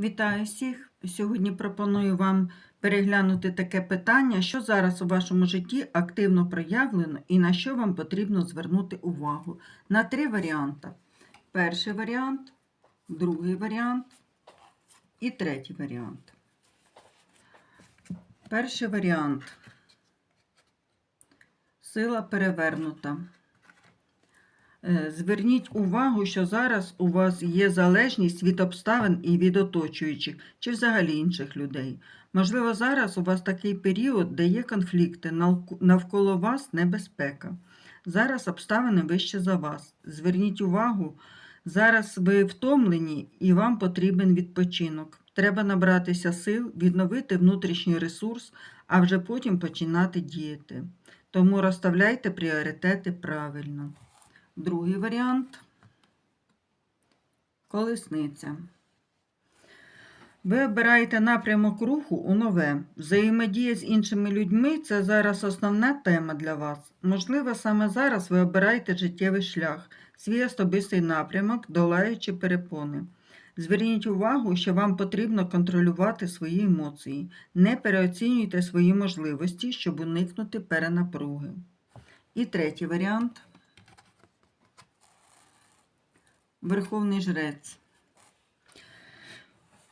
Вітаю всіх! Сьогодні пропоную вам переглянути таке питання, що зараз у вашому житті активно проявлено і на що вам потрібно звернути увагу. На три варіанти. Перший варіант, другий варіант і третій варіант. Перший варіант. Сила перевернута. Е, Зверніть увагу, що зараз у вас є залежність від обставин і від оточуючих, чи взагалі інших людей. Можливо, зараз у вас такий період, де є конфлікти, навколо вас небезпека. Зараз обставини вище за вас. Зверніть увагу, зараз ви втомлені і вам потрібен відпочинок. Треба набратися сил, відновити внутрішній ресурс, а вже потім починати діяти. Тому розставляйте пріоритети правильно. Другий варіант колесниця. Ви обираєте напрямок руху у нове. Взаємодія з іншими людьми це зараз основна тема для вас. Можливо, саме зараз ви обираєте життєвий шлях, свій особистий напрямок, долаючи перепони. Зверніть увагу, що вам потрібно контролювати свої емоції. Не переоцінюйте свої можливості, щоб уникнути перенапруги. І третій варіант. Верховний жрець.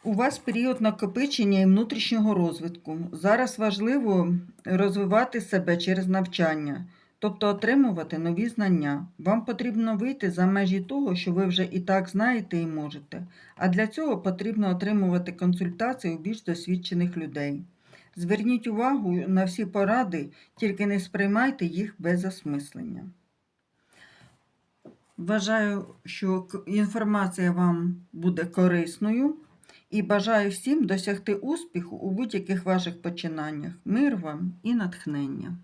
У вас період накопичення і внутрішнього розвитку. Зараз важливо розвивати себе через навчання, тобто отримувати нові знання. Вам потрібно вийти за межі того, що ви вже і так знаєте і можете. А для цього потрібно отримувати консультації у більш досвідчених людей. Зверніть увагу на всі поради, тільки не сприймайте їх без осмислення. Вважаю, що інформація вам буде корисною і бажаю всім досягти успіху у будь-яких ваших починаннях. Мир вам і натхнення.